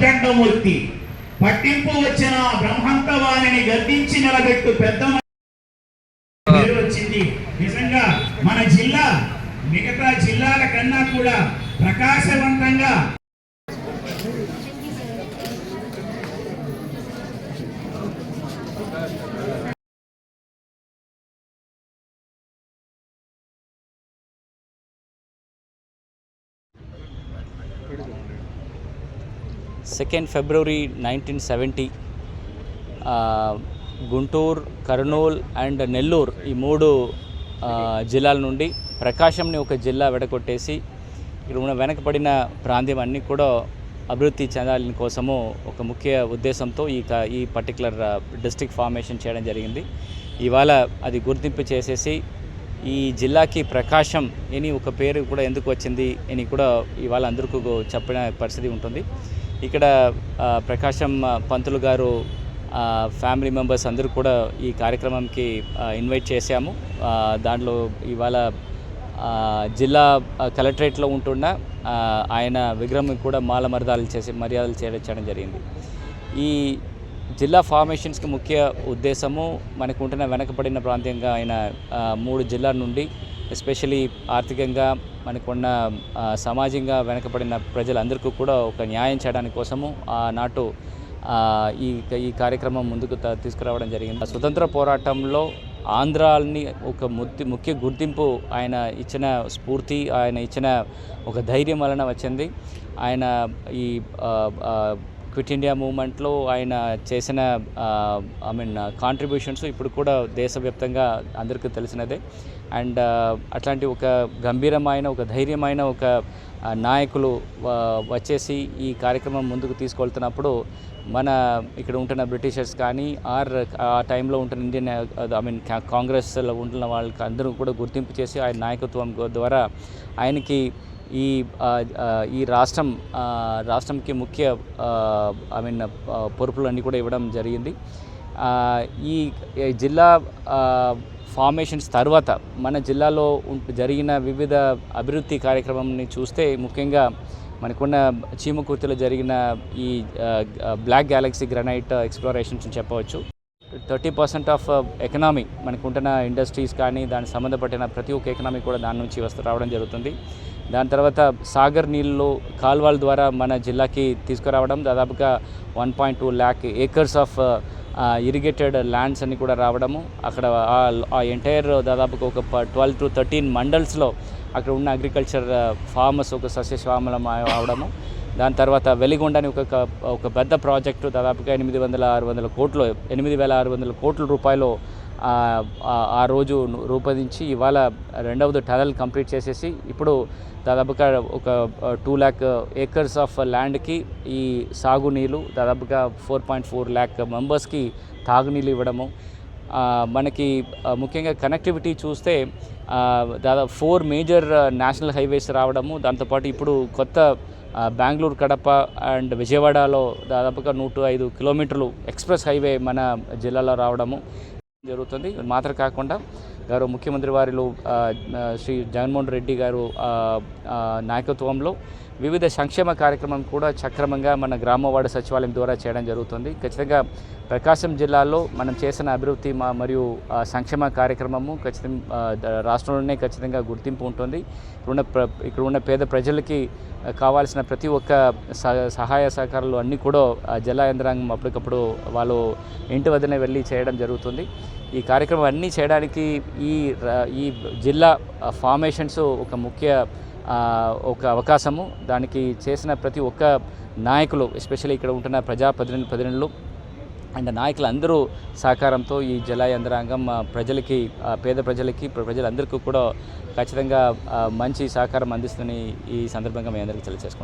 కోదండమూర్తి పట్టింపు వచ్చిన బ్రహ్మంత వారిని గద్దించి నిలబెట్టు పెద్ద పేరు వచ్చింది. నిజంగా మన జిల్లా మిగతా జిల్లాల కన్నా కూడా ప్రకాశవంతంగా second February nineteen seventy Guntur Kurnool and Nellore ఈ మూడు జిల్లాల నుండి ప్రకాశంని ఒక జిల్లా వెడగొట్టేసి ఇక్కడ ఉన్న వెనకబడిన ప్రాంతం అన్నీ కూడా అభివృద్ధి చెందాలని కోసము ఒక ముఖ్య ఉద్దేశంతో ఈ ఈ పర్టికులర్ డిస్టిక్ ఫార్మేషన్ చేయడం జరిగింది. ఇవాళ అది గుర్తింపు చేసేసి ఈ జిల్లాకి ప్రకాశం అని ఒక పేరు కూడా ఎందుకు వచ్చింది అని కూడా ఇవాళ అందరికీ చెప్పిన పరిస్థితి ఉంటుంది. ఇక్కడ ప్రకాశం పంతులు గారు ఫ్యామిలీ మెంబర్స్ అందరూ కూడా ఈ కార్యక్రమంకి ఇన్వైట్ చేశాము. దాంట్లో ఇవాళ జిల్లా కలెక్టరేట్లో ఉంటున్న ఆయన విగ్రహం కూడా మాల మరదాలు చేసి మర్యాదలు చేయడం చేయడం జరిగింది. ఈ జిల్లా ఫార్మేషన్స్కి ముఖ్య ఉద్దేశము మనకు ఉంటున్న వెనకబడిన ప్రాంతంగా ఆయన మూడు జిల్లాల నుండి ఎస్పెషలీ ఆర్థికంగా మనకున్న సమాజంగా వెనకబడిన ప్రజలందరికీ కూడా ఒక న్యాయం చేయడానికి కోసము ఆనాటు ఈ ఈ కార్యక్రమం ముందుకు తీసుకురావడం జరిగింది. స్వతంత్ర పోరాటంలో ఆంధ్రాని ఒక ముద్ది ముఖ్య గుర్తింపు ఆయన ఇచ్చిన స్ఫూర్తి ఆయన ఇచ్చిన ఒక ధైర్యం వలన వచ్చింది. ఆయన ఈ క్విట్ ఇండియా మూమెంట్లో ఆయన చేసిన ఐ మీన్ కాంట్రిబ్యూషన్స్ ఇప్పుడు కూడా దేశవ్యాప్తంగా అందరికీ తెలిసినదే. అండ్ అట్లాంటి ఒక గంభీరమైన ఒక ధైర్యమైన ఒక నాయకులు వచ్చేసి ఈ కార్యక్రమం ముందుకు తీసుకెళ్తున్నప్పుడు మన ఇక్కడ ఉంటున్న బ్రిటిషర్స్ కానీ ఆర్ ఆ టైంలో ఉంటున్న ఇండియన్ ఐ మీన్ కాంగ్రెస్లో ఉంటున్న వాళ్ళకి అందరూ కూడా గుర్తింపు చేసి ఆయన నాయకత్వం ద్వారా ఆయనకి ఈ ఈ రాష్ట్రం రాష్ట్రంకి ముఖ్య ఐ మీన్ పొరుపులన్నీ కూడా ఇవ్వడం జరిగింది. ఈ జిల్లా ఫార్మేషన్స్ తర్వాత మన జిల్లాలో జరిగిన వివిధ అభివృద్ధి కార్యక్రమంని చూస్తే ముఖ్యంగా మనకున్న చీమకుర్తిలో జరిగిన ఈ బ్లాక్ గ్యాలక్సీ గ్రనైట్ ఎక్స్ప్లోరేషన్స్ చెప్పవచ్చు. Thirty percent of uh, economy మనకు ఉంటున్న ఇండస్ట్రీస్ కానీ దానికి సంబంధపడిన ప్రతి ఒక్క ఎకనామీ కూడా దాని నుంచి వస్తు రావడం జరుగుతుంది. దాని తర్వాత సాగర్ నీళ్ళు కాల్వాల ద్వారా మన జిల్లాకి తీసుకురావడం దాదాపుగా one point two lakh acres of uh, irrigated lands అన్ని కూడా రావడము. అక్కడ ఆ- ఎంటైర్ దాదాపుగా ఒక ట్వెల్వ్ టు థర్టీన్ మండల్స్లో అక్కడ ఉన్న అగ్రికల్చర్ uh, ఫార్మర్స్ ఒక సస్యశ్వామలం అవడము. దాని తర్వాత వెలిగొండ అని ఒక ఒక పెద్ద ప్రాజెక్టు దాదాపుగా ఎనిమిది వందల ఆరు వందల కోట్లు ఎనిమిది వేల ఆరు వందల కోట్ల రూపాయలు ఆ, రోజు రూపొందించి ఇవాళ రెండవది టనల్ కంప్లీట్ చేసేసి ఇప్పుడు దాదాపుగా ఒక టూ ల్యాక్ ఏకర్స్ ఆఫ్ ల్యాండ్కి ఈ సాగునీళ్ళు దాదాపుగా ఫోర్ పాయింట్ ఫోర్ ల్యాక్ మెంబర్స్కి తాగునీళ్ళు ఇవ్వడము మనకి ముఖ్యంగా కనెక్టివిటీ చూస్తే దాదాపు ఫోర్ మేజర్ నేషనల్ హైవేస్ రావడము దాంతోపాటు ఇప్పుడు కొత్త బెంగళూరు కడప అండ్ విజయవాడలో దాదాపుగా నూట ఐదు కిలోమీటర్లు ఎక్స్ప్రెస్ హైవే మన జిల్లాలో రావడము జరుగుతుంది. మాత్రం కాకుండా గారు ముఖ్యమంత్రి వారిలో శ్రీ జగన్మోహన్ రెడ్డి గారు నాయకత్వంలో వివిధ సంక్షేమ కార్యక్రమం కూడా సక్రమంగా మన గ్రామవాడ సచివాలయం ద్వారా చేయడం జరుగుతుంది. ఖచ్చితంగా ప్రకాశం జిల్లాలో మనం చేసిన అభివృద్ధి మా మరియు సంక్షేమ కార్యక్రమము ఖచ్చితంగా రాష్ట్రంలోనే ఖచ్చితంగా గుర్తింపు ఉంటుంది. ఇక్కడ ఉన్న ప్ర ఇక్కడ ఉన్న పేద ప్రజలకి కావాల్సిన ప్రతి ఒక్క సహ- సహాయ సహకారాలు అన్నీ కూడా ఆ, జిల్లా యంత్రాంగం అప్పటికప్పుడు వాళ్ళు ఇంటి వద్దనే వెళ్ళి చేయడం జరుగుతుంది. ఈ కార్యక్రమం అన్నీ చేయడానికి ఈ ఈ జిల్లా ఫార్మేషన్స్ ఒక ముఖ్య ఒక అవకాశము. దానికి చేసిన ప్రతి ఒక్క నాయకులు ఎస్పెషల్లీ ఇక్కడ ఉంటున్న ప్రజాప్రతినిధి ప్రతినిధులు అండ్ నాయకులందరూ సహకారంతో ఈ జిల్లా యంత్రాంగం ప్రజలకి పేద ప్రజలకి ప్రజలందరికీ కూడా ఖచ్చితంగా మంచి సహకారం అందిస్తుందని ఈ సందర్భంగా మీ అందరికీ తెలియజేసుకుంటాం